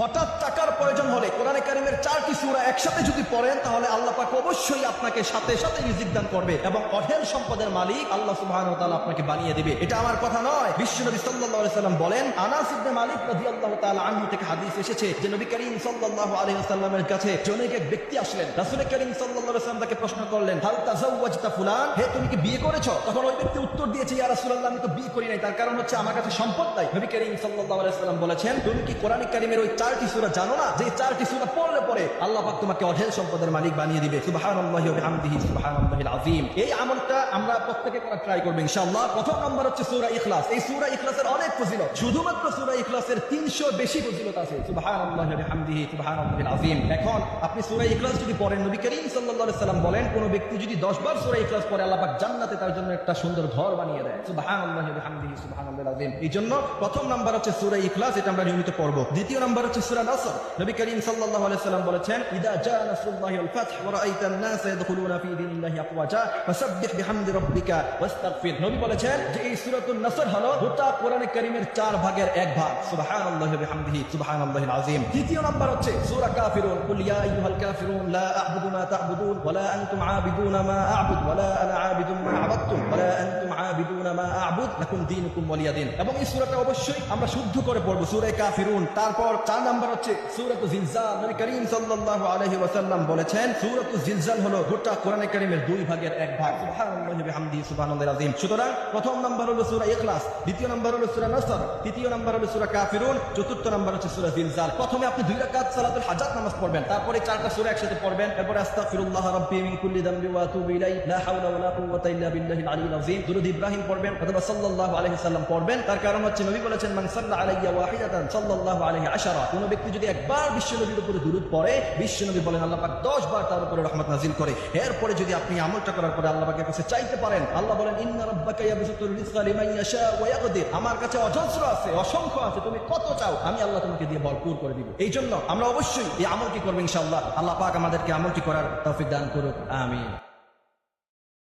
হঠাৎ টাকার প্রয়োজন হলে কোরআনে কারিমের চারটি সূরা একসাথে যদি পড়েন, তাহলে আল্লাহ পাক অবশ্যই আপনাকে সাথে সাথে রিজিক দান করবে এবং অঢেল সম্পদের মালিক আল্লাহ সুবহানাহু ওয়া তাআলা আপনাকে বানিয়ে দিবে। এটা আমার কথা নয়। বিশ্বনবী সাল্লাল্লাহু আলাইহি সাল্লাম বলেন, আনাস ইবনে মালিক রাদিয়াল্লাহু তাআলা আনহু থেকে হাদিস এসেছে যে নবী করিম সাল্লাল্লাহু আলাইহি ওয়াসাল্লামের কাছে জনৈক এক ব্যক্তি আসলেন। রাসূল করিম সাল্লাল্লাহু আলাইহি ওয়াসাল্লাম তাকে প্রশ্ন করলেন, হাল তাজাওয়াজতা ফুলান? হে, তুমি কি বিয়ে করেছ? তখন ওই ব্যক্তি উত্তর দিয়েছে, ইয়া রাসূলুল্লাহ, আমি তো বিয়ে করি নাই। তার কারণ হচ্ছে আমার কাছে সম্পদ নাই। নবী করিম সাল্লাল্লাহু আলাইহি ওয়াসাল্লাম বলেছেন, তুমি কি কোরআন কারিমের ওই চারটি সূরা জানো না? যে চারটি সূরা পড়লে পরে আল্লাহ পাক তোমাকে অঢেল সম্পদের মালিক বানিয়ে দিবে। বিহামদিহি, সুবহানাল্লাহিল আযীম। এই আমলটা আমরা প্রত্যেকে করা ট্রাই করব ইনশাআল্লাহ। প্রথম নাম্বার হচ্ছে সূরা ইখলাস। এই সূরা ইখলাসের অনেক ফজিলত, শুধুমাত্র সূরা ইখলাসের 300 বেশি ফজিলত আছে। বিহামদিহি, সুবহানাল্লাহিল আযীম। এখন আপনি সূরা ইখলাস যদি পড়েন, নবী করিম আলাইহি সাল্লাম বলেন, কোন ব্যক্তি যদি 10 বার সূরা ইখলাস পড়ে, আল্লাহ পাক জান্নাতে তার জন্য একটা সুন্দর ঘর বানিয়ে দেয়। বিহামদিহি, সুবহানাল্লাহিল আযীম। এই জন্য প্রথম নাম্বার হচ্ছে সূরা ইখলাস, এটা আমরা নিয়মিত পড়ব। দ্বিতীয় নাম্বার হচ্ছে সূরা নাসর। নবী করিম সাল্লাল্লাহু আলাইহি সাল্লাম বলেছেন, ইদা জা নাসরুল্লাহি ফাতহ, ওয়া রাআইতা আন-নাসা ইয়াদখুলুনা ফি দীনিল্লাহি আফওয়াজা, ফাসাব্বিহ বিহামদি রাব্বিকা ওয়াস্তাগফির নবী বলেছেন যে এই সূরাতুন নাসর হলো গোটা কোরআনে কারীমের চার ভাগের এক ভাগ। সুবহানাল্লাহি বিহামদিহি, সুবহানাল্লাহিল আযীম। তৃতীয় নাম্বার হচ্ছে সূরা কাফিরুন। কুল ইয়া আইয়ুহাল কাফিরুন, লা আ'বুদু মা তা'বুদুন, ওয়া লা আনতুম আ'বিদুনা মা আ'বুদ, ওয়া লা আনা আ'বিদুম মা আ'বাদতুম, ওয়া লা আনতুম আ'বিদুনা মা আ'বুদ, লাকুম দীনুকুম ওয়ালিয়া দিন এবং এই সূরাটা অবশ্যই আমরা শুদ্ধ করে পড়ব সূরা কাফিরুন। তারপর চার নাম্বার হচ্ছে সূরাতু জিলজাল। নবী করিম সাল্লাল্লাহু আলাইহি ওয়াসাল্লাম বলেছেন, সূরাতু জিলজাল হলো গোটা কোরআনে দুই ভাগের এক ভাগ। সুবহানাল্লাহি আযীম। সুতরাং প্রথম নাম্বার হলো সূরা ইখলাস, দ্বিতীয় নাম্বার হলো সূরা নাসর, তৃতীয় নাম্বার হলো সূরা কাফিরুন, চতুর্থ নাম্বার হচ্ছে সূরা জিলজাল। প্রথমে আপনি দুই রাকাত সালাতুল হাজাত নামাজ পড়বেন, তারপরে চারটা সূরা একসাথে পড়বেন, এরপর আস্তাগফিরুল্লাহ রাব্বি মিন কুল্লি ওয়া আতুবু লা হাওলা ওয়া লা কুওয়াতা ইল্লা বিল্লাহিল আলিয়্যিল আযীম। দুরূদ ইব্রাহিম পড়বেন অথবা সাল্লাল্লাহু আলাইহি সাল্লাম পড়বেন। তার কারণ হচ্ছে নবী বলেছেন, মান সাল্লা আলাইয়া ওয়াহিদাতান সাল্লাল্লাহু আলাইহি আশারা। কোন ব্যক্তি যদি একবার বিশ্বনবীর উপরে দুরূদ পড়ে, বিশ্বনবী বলেন, আল্লাহ পাক 10 বার তার উপরে রহমত নাজিল করে। এরপরে যদি আপনি আমলটা করার পরে আল্লাহ কাছে চাইতে পারেন, আল্লাহ বলেন আমার কাছে অজস্র আছে, অসংখ্য আছে, তুমি কত চাও, আমি আল্লাহ তোমাকে দিয়ে ভরপুর করে দিব। এই জন্য আমরা অবশ্যই এই আমলটি করব ইনশাআল্লাহ। আল্লাহ পাক আমাদেরকে আমলটি করার তৌফিক দান করুক, আমিন।